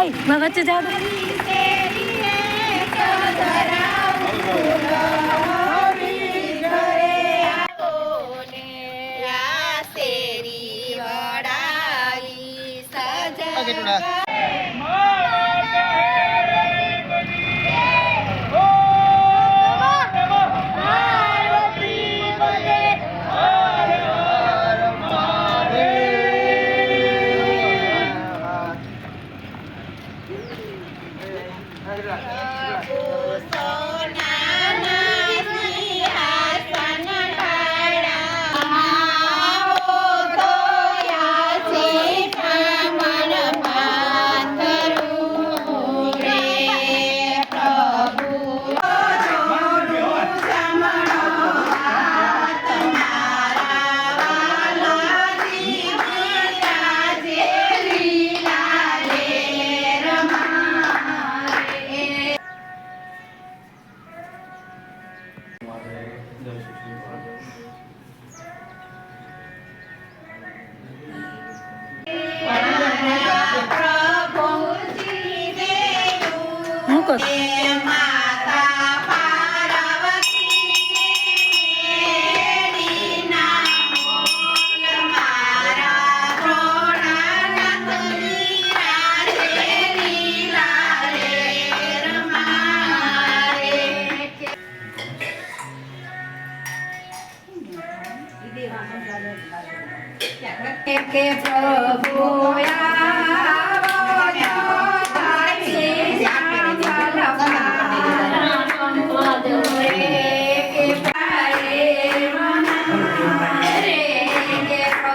এই ভগচ্ছে যাও Okay, do that. Mga chachado. હું કર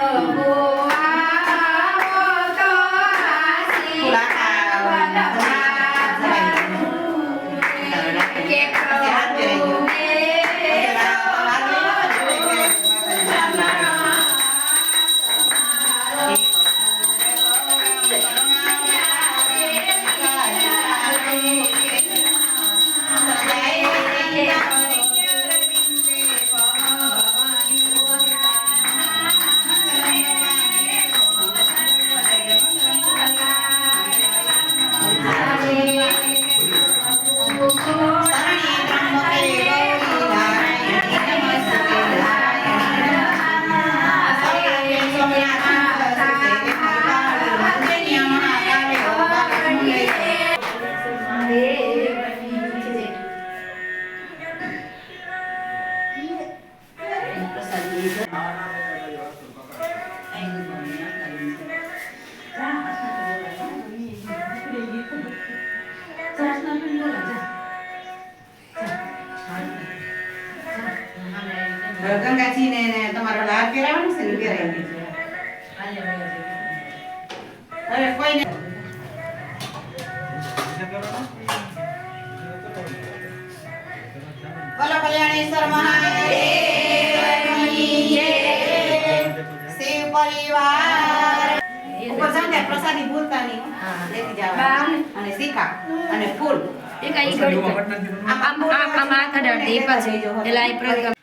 Oh, હવે કોઈને બોલો કલ્યાણેશ્વર મહાદેવની શિવ પરિવાર ઉપર જાઓ પ્રસાદી ભૂલતા નહીં લેતી જવાનું. અને શીખા અને ફૂલ એક આ આ આમ આમ આમ એ પાછી એટલે આ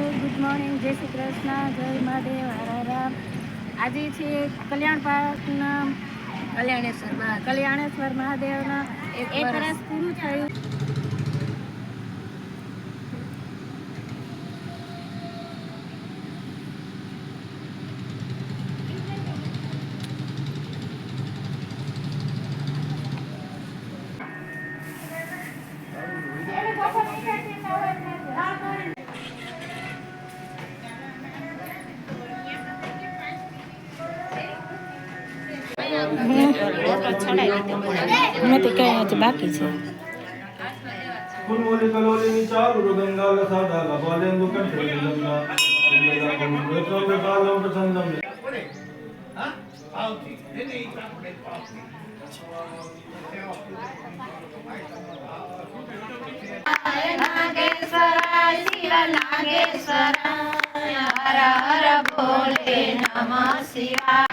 ગુડ મોર્નિંગ જય શ્રી કૃષ્ણ. જય મહાદેવ. હરા રામ. આજે છે કલ્યાણ પાર્કના કલ્યાણેશ્વર કલ્યાણેશ્વર મહાદેવના એક વર્ષ પૂરું થયું. નથી કઈ હજી બાકી છે ફૂલમોલી કલોલીની ચારુ ગંગા લસાદા ગબાલેન્દુ કંઠે વિલંબા વેત્રમ કાલમ પ્રસન્નમ નાગેશ્વરાય શિવ નાગેશ્વરાય હર હર ભોલે નમઃ શિવાય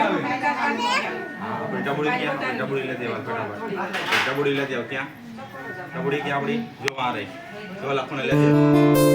આપણે ડબુડી ક્યાં? ડબુડી લેતી આવો ફટાફટ. ડબુડી લેતી આવો ક્યાં? ડબુડી ક્યાં આપણી? જો આ રહી. જો.